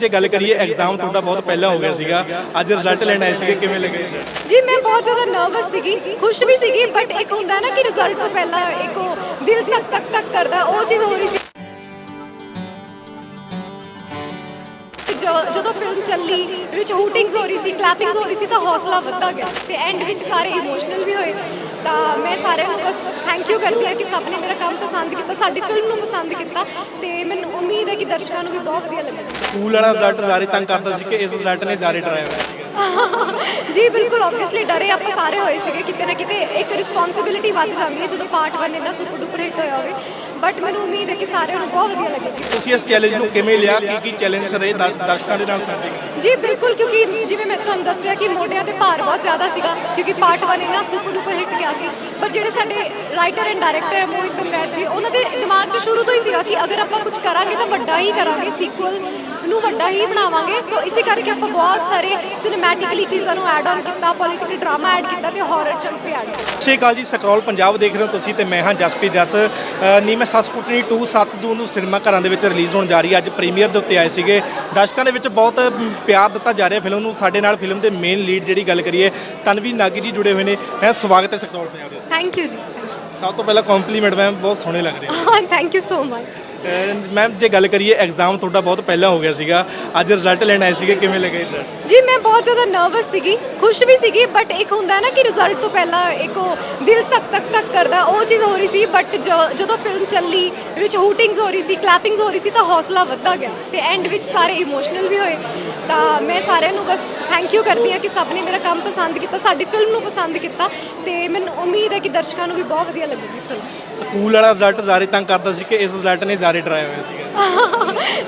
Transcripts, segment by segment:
ਜੇ ਗੱਲ ਕਰੀਏ ਐਗਜ਼ਾਮ ਤੁਹਾਡਾ ਬਹੁਤ ਪਹਿਲਾਂ ਹੋ ਗਿਆ ਸੀਗਾ। ਅੱਜ ਰਿਜ਼ਲਟ ਲੈਣ ਆਏ ਸੀਗੇ, ਕਿਵੇਂ ਲੱਗੇ? ਜੀ, ਮੈਂ ਬਹੁਤ ਜ਼ਿਆਦਾ ਨਰਵਸ ਸੀਗੀ, ਖੁਸ਼ ਵੀ ਸੀਗੀ ਬਟ ਇੱਕ ਹੁੰਦਾ ਨਾ ਕਿ ਰਿਜ਼ਲਟ ਤੋਂ ਪਹਿਲਾਂ ਇੱਕ ਉਹ ਦਿਲ ਤੱਕ ਤੱਕ ਤੱਕ ਕਰਦਾ, ਉਹ ਚੀਜ਼ ਹੋ ਰਹੀ ਸੀ। ਜਦੋਂ ਫਿਲਮ ਚੱਲੀ, ਵਿੱਚ ਹੂਟਿੰਗਸ ਹੋ ਰਹੀ ਸੀ ਕਲੈਪਿੰਗਸ ਹੋ ਰਹੀ ਸੀ, ਤਾਂ ਹੌਸਲਾ ਵੱਧਦਾ ਗਿਆ ਤੇ ਐਂਡ ਵਿੱਚ ਸਾਰੇ ਇਮੋਸ਼ਨਲ ਵੀ ਹੋਏ। ਤਾਂ ਮੈਂ ਸਾਰਿਆਂ ਨੂੰ ਬਸ ਥੈਂਕ ਯੂ ਕਰਦੀ ਹਾਂ ਕਿ ਸਭ ਨੇ ਮੇਰਾ ਕੰਮ ਪਸੰਦ ਕੀਤਾ, ਸਾਡੀ ਫਿਲਮ ਨੂੰ ਪਸੰਦ ਕੀਤਾ ਤੇ ਮੈਨੂੰ ਉਮੀਦ ਹੈ ਕਿ ਦਰਸ਼ਕਾਂ ਨੂੰ ਵੀ ਬਹੁਤ ਵਧੀਆ ਲੱਗੇਗਾ। ਸਕੂਲ ਵਾਲਾ ਰਿਜ਼ਲਟ ਸਾਰੇ ਤੰਗ ਕਰਦਾ ਸੀ ਕਿ ਇਸ ਰਿਜ਼ਲਟ ਨੇ ਸਾਰੇ ਡਰਾਇਆ। ਹੋਇਆ ਜੀ ਬਿਲਕੁਲ ਆਬਵੀਅਸਲੀ ਡਰੇ ਆਪਾਂ ਸਾਰੇ ਹੋਏ ਸੀਗੇ ਕਿਤੇ ਨਾ ਕਿਤੇ ਇੱਕ ਰਿਸਪੌਂਸਿਬਿਲਿਟੀ ਵੱਧ ਜਾਂਦੀ ਹੈ ਜਦੋਂ ਪਾਰਟ 1 ਇੰਨਾ ਸੁਪਰ ਡੂਪਰ ਹਿੱਟ ਹੋਇਆ ਹੋਵੇ। ਬਟ ਮੈਨੂੰ ਉਮੀਦ ਹੈ ਕਿ ਸਾਰਿਆਂ ਨੂੰ ਬਹੁਤ ਵਧੀਆ ਲੱਗੇਗੀ। ਤੁਸੀਂ ਇਸ ਚੈਲੰਜ ਨੂੰ ਕਿਵੇਂ ਲਿਆ? ਕੀ ਕੀ ਚੈਲੰਜਸ ਰਹੇ ਦਰਸ਼- ਦਰਸ਼ਕਾਂ ਦੇ ਨਾਲ ਸਾਂਝੇ? ਜੀ ਬਿਲਕੁਲ ਕਿਉਂਕਿ ਜਿਵੇਂ ਮੈਂ ਤੁਹਾਨੂੰ ਦੱਸਿਆ ਕਿ ਮੋਢਿਆਂ ਤੇ ਭਾਰ ਬਹੁਤ ਜ਼ਿਆਦਾ ਸੀਗਾ ਕਿਉਂਕਿ ਪਾਰਟ 1 ਇਹਨਾਂ ਸੁਪਰ ਡੂਪਰ ਹਿੱਟ ਗਿਆ ਸੀ। ਪਰ ਜਿਹੜੇ ਸਾਡੇ writer and director Mohit Bambait ji ਸ਼ੁਰੂ ਤੋਂ ਹੀ ਸੀਗਾ ਕਿ ਅਗਰ ਆਪਾਂ ਕੁਝ ਕਰਾਂਗੇ ਤਾਂ ਵੱਡਾ ਹੀ ਕਰਾਂਗੇ ਸੀਕੁਅਲ ਨੂੰ ਵੱਡਾ ਹੀ ਬਣਾਵਾਂਗੇ। ਸੋ ਇਸੇ ਕਰਕੇ ਆਪਾਂ ਬਹੁਤ ਸਾਰੇ ਸਿਨੇਮੈਟਿਕਲੀ ਚੀਜ਼ਾਂ ਨੂੰ ਐਡ ਆਨ ਕੀਤਾ ਪੋਲੀਟੀਕਲ ਡਰਾਮਾ ਐਡ ਕੀਤਾ ਤੇ ਹਾਰਰ ਚੰਕ ਵੀ ਐਡ ਕੀਤਾ। ਸ਼੍ਰੀ ਅਕਾਲ ਜੀ ਸਕਰੋਲ ਪੰਜਾਬ ਦੇਖ ਰਹੇ ਹੋ ਤੁਸੀਂ ਤੇ ਮੈਂ ਹਾਂ ਜਸਪ੍ਰੀਤ ਜਸ। ਨੀ ਮੈਂ ਸੱਸ ਕੁੱਟਣੀ 2 7 ਜੂਨ ਨੂੰ ਸਿਨੇਮਾ ਘਰਾਂ ਦੇ ਵਿੱਚ ਰਿਲੀਜ਼ ਹੋਣ ਜਾ ਰਹੀ ਹੈ। ਅੱਜ ਪ੍ਰੀਮੀਅਰ ਦੇ ਉੱਤੇ ਆਏ ਸੀਗੇ। ਦਰਸ਼ਕਾਂ ਦੇ ਵਿੱਚ ਬਹੁਤ ਪਿਆਰ ਦਿੱਤਾ ਜਾ ਰਿਹਾ ਫਿਲਮ ਨੂੰ। ਸਾਡੇ ਨਾਲ ਫਿਲਮ ਦੇ ਮੇਨ ਲੀਡ ਜਿਹੜੀ ਗੱਲ ਕਰੀਏ ਤਨਵੀ ਨਾਗੀ ਜੀ ਜੁੜੇ ਹੋਏ ਨੇ। ਮੈਂ ਸਵਾਗਤ ਹੈ ਸਕਰੋਲ ਪੰਜਾਬ ਦੇ ਥੈਂਕ ਯੂ ਜੀ। ਸਭ ਤੋਂ ਪਹਿਲਾਂ ਕੰਪਲੀਮੈਂਟ ਮੈਮ ਬਹੁਤ ਸੋਹਣੇ ਲੱਗ ਰਹੇ। ਹੋ thank you so much ma'am ਜੇ ਗੱਲ ਕਰੀਏ ਐਗਜ਼ਾਮ ਤੁਹਾਡਾ ਬਹੁਤ ਪਹਿਲਾਂ ਹੋ ਗਿਆ ਸੀਗਾ ਅੱਜ ਰਿਜ਼ਲਟ ਲੈਣ ਆਏ ਸੀਗੇ ਕਿਵੇਂ ਲੱਗੇ ਰਿਜ਼ਲਟ ਜੀ ਮੈਂ ਬਹੁਤ ਜ਼ਿਆਦਾ ਨਰਵਸ ਸੀਗੀ ਖੁਸ਼ ਵੀ ਸੀਗੀ ਬਟ ਇੱਕ ਹੁੰਦਾ ਨਾ ਕਿ ਰਿਜ਼ਲਟ ਤੋਂ ਪਹਿਲਾਂ ਇੱਕ ਉਹ ਦਿਲ ਤੱਕ ਤੱਕ ਤੱਕ ਕਰਦਾ ਉਹ ਚੀਜ਼ ਹੋ ਰਹੀ ਸੀ ਬਟ ਜਦੋਂ ਫਿਲਮ ਚੱਲੀ ਵਿੱਚ ਹੂਟਿੰਗਸ ਹੋ ਰਹੀ ਸੀ ਕਲੈਪਿੰਗਸ ਹੋ ਰਹੀ ਸੀ ਤਾਂ ਹੌਸਲਾ ਵੱਧਦਾ ਗਿਆ ਤੇ ਐਂਡ ਵਿੱਚ ਸਾਰੇ ਇਮੋਸ਼ਨਲ ਵੀ ਹੋਏ। ਤਾਂ ਮੈਂ ਸਾਰਿਆਂ ਨੂੰ ਬਸ ਥੈਂਕ ਯੂ ਕਰਦੀ ਹਾਂ ਕਿ ਸਭ ਨੇ ਮੇਰਾ ਕੰਮ ਪਸੰਦ ਕੀਤਾ ਸਾਡੀ ਫਿਲਮ ਨੂੰ ਪਸੰਦ ਕੀਤਾ ਤੇ ਮੈਨੂੰ ਉਮੀਦ ਹੈ ਕਿ ਦਰਸ਼ਕਾਂ ਨੂੰ ਵੀ ਬਹੁਤ ਵਧੀਆ ਲੱਗੇਗੀ ਫਿਲਮ ਸਕੂਲ ਵਾਲਾ ਰਿਜ਼ਲਟ ਸਾਰੇ ਤੰਗ ਕਰਦਾ ਸੀ ਕਿ ਇਸ ਰਿਜ਼ਲਟ ਨੇ ਸਾਰੇ ਡਰਾਇਆ ਹੋਇਆ ਸੀ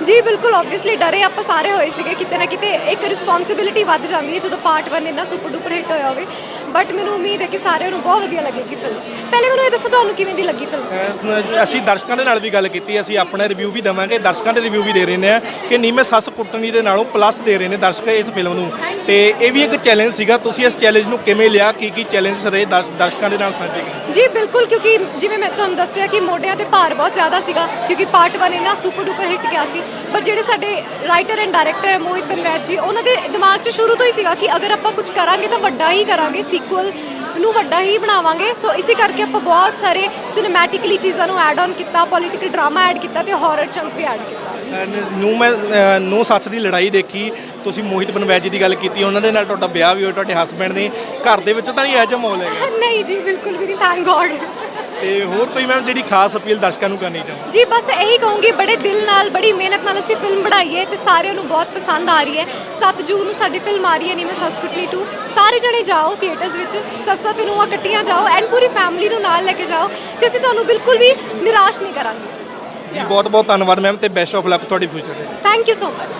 ਜੀ ਬਿਲਕੁਲ ਆਬਵੀਅਸਲੀ ਡਰੇ ਆਪਾਂ ਸਾਰੇ ਹੋਏ ਸੀਗੇ ਕਿਤੇ ਨਾ ਕਿਤੇ ਇੱਕ ਰਿਸਪੌਂਸਿਬਿਲਿਟੀ ਵੱਧ ਜਾਂਦੀ ਹੈ ਜਦੋਂ ਪਾਰਟ 1 ਇੰਨਾ ਸੁਪਰ ਡੂਪਰ ਹਿੱਟ ਹੋਇਆ ਹੋਵੇ। ਬਟ ਮੈਨੂੰ ਉਮੀਦ ਹੈ ਕਿ ਸਾਰਿਆਂ ਨੂੰ ਬਹੁਤ ਵਧੀਆ ਲੱਗੇਗੀ ਫਿਲਮ ਪਹਿਲੇ ਮੈਨੂੰ ਇਹ ਦੱਸੋ ਤੁਹਾਨੂੰ ਕਿਵੇਂ ਦੀ ਲੱਗੀ ਫਿਲਮ ਅਸੀਂ ਦਰਸ਼ਕਾਂ ਦੇ ਨਾਲ ਵੀ ਗੱਲ ਕੀਤੀ ਅਸੀਂ ਆਪਣਾ ਰਿਵਿਊ ਵੀ ਦਵਾਂਗੇ ਦਰਸ਼ਕਾਂ ਦੇ ਰਿਵਿਊ ਵੀ ਦੇ ਰਹੇ ਨੇ ਕਿ ਨੀਮੇ ਸੱਸ ਕੁੱਟਣੀ ਦੇ ਨਾਲੋਂ ਪਲੱਸ ਦੇ ਰਹੇ ਨੇ ਦਰਸ਼ਕ ਇਸ ਫਿਲਮ ਨੂੰ। ਤੇ ਇਹ ਵੀ ਇੱਕ ਚੈਲੰਜ ਸੀਗਾ ਤੁਸੀਂ ਇਸ ਚੈਲੰਜ ਨੂੰ ਕਿਵੇਂ ਲਿਆ ਕੀ ਕੀ ਚੈਲੰਜਸ ਰਹੇ ਦਰਸ਼- ਦਰਸ਼ਕਾਂ ਦੇ ਨਾਲ ਸਾਂਝੇ ਜੀ ਬਿਲਕੁਲ ਕਿਉਂਕਿ ਜਿਵੇਂ ਮੈਂ ਤੁਹਾਨੂੰ ਦੱਸਿਆ ਕਿ ਮੋਢਿਆਂ ਤੇ ਭਾਰ ਬਹੁਤ ਜ਼ਿਆਦਾ ਸੀਗਾ ਕਿਉਂਕਿ ਪਾਰਟ 1 ਇੰਨਾ ਸੁਪਰ ਡੂਪਰ ਹਿੱਟ ਗਿਆ ਸੀ? ਪਰ ਜਿਹੜੇ ਸਾਡੇ writer and director Mohit Bambait ji ਉਹਨਾਂ ਦੇ ਦਿਮਾਗ 'ਚ ਸ਼ੁਰੂ ਤੋਂ ਹੀ ਸੀਗਾ ਕਿ ਅਗਰ ਆਪਾਂ ਕੁਝ ਕਰਾਂਗੇ ਤਾਂ ਵੱਡਾ ਹੀ ਕਰਾਂਗੇ ਸੀਕੁਅਲ ਨੂੰ ਵੱਡਾ ਹੀ ਬਣਾਵਾਂਗੇ। ਸੋ ਇਸੇ ਕਰਕੇ ਆਪਾਂ ਬਹੁਤ ਸਾਰੇ ਸਿਨੇਮੈਟਿਕਲੀ ਚੀਜ਼ਾਂ ਨੂੰ ਐਡ ਆਨ ਕੀਤਾ ਪੋਲੀਟੀਕਲ ਡਰਾਮਾ ਐਡ ਕੀਤਾ ਤੇ ਹਾਰਰ ਚੰਕ ਵੀ ਐਡ ਕੀਤਾ। ਨੂੰ ਮੈਂ ਨੂੰ ਸੱਸ ਦੀ ਲੜਾਈ ਦੇਖੀ। ਤੁਸੀਂ ਮੋਹਿਤ ਬਨਵੈਜ ਜੀ ਦੀ ਗੱਲ ਕੀਤੀ ਉਹਨਾਂ ਦੇ ਨਾਲ ਤੁਹਾਡਾ ਵਿਆਹ ਵੀ ਹੋਇਆ ਤੁਹਾਡੇ ਹਸਬੰਡ ਨੇ। ਘਰ ਦੇ ਵਿੱਚ ਤਾਂ ਨਹੀਂ ਇਹੋ ਜਿਹਾ ਮਾਹੌਲ ਹੈਗਾ। ਨਹੀਂ ਜੀ ਬਿਲਕੁਲ ਵੀ ਨਹੀਂ ਥੈਂਕ ਗੋਡ ਤੇ ਹੋਰ ਕੋਈ ਮੈਮ ਜਿਹੜੀ ਖਾਸ ਅਪੀਲ ਦਰਸ਼ਕਾਂ ਨੂੰ ਕਰਨੀ ਚਾਹੋ ਜੀ ਬਸ ਇਹੀ ਕਹੂੰਗੀ ਬੜੇ ਦਿਲ ਨਾਲ ਬੜੀ ਮਿਹਨਤ ਨਾਲ ਅਸੀਂ ਫਿਲਮ ਬਣਾਈ ਹੈ ਤੇ ਸਾਰਿਆਂ ਨੂੰ ਬਹੁਤ ਪਸੰਦ ਆ ਰਹੀ ਹੈ। 7 ਜੂਨ ਨੂੰ ਸਾਡੀ ਫਿਲਮ ਆ ਰਹੀ ਹੈ ਨੀਵੇਂ ਸਸਕੁਟਨੀ 2 ਸਾਰੇ ਜਣੇ ਜਾਓ ਥੀਏਟਰਸ ਵਿੱਚ ਸੱਸਾਂ ਤੇ ਨੂੰਹਾਂ ਇਕੱਠੀਆਂ ਜਾਓ ਐਂਡ ਪੂਰੀ ਫੈਮਿਲੀ ਨੂੰ ਨਾਲ ਲੈ ਕੇ ਜਾਓ ਤੇ ਅਸੀਂ ਤੁਹਾਨੂੰ ਬਿਲਕੁਲ ਵੀ ਨਿਰਾਸ਼ ਨਹੀਂ ਕਰਾਂਗੇ। ਜੀ ਬਹੁਤ ਬਹੁਤ ਧੰਨਵਾਦ ਮੈਮ ਤੇ ਬੈਸਟ ਆਫ ਲੱਕ ਤੁਹਾਡੀ ਫਿਊਚਰ ਦੇ ਥੈਂਕ ਯੂ ਸੋ ਮਚ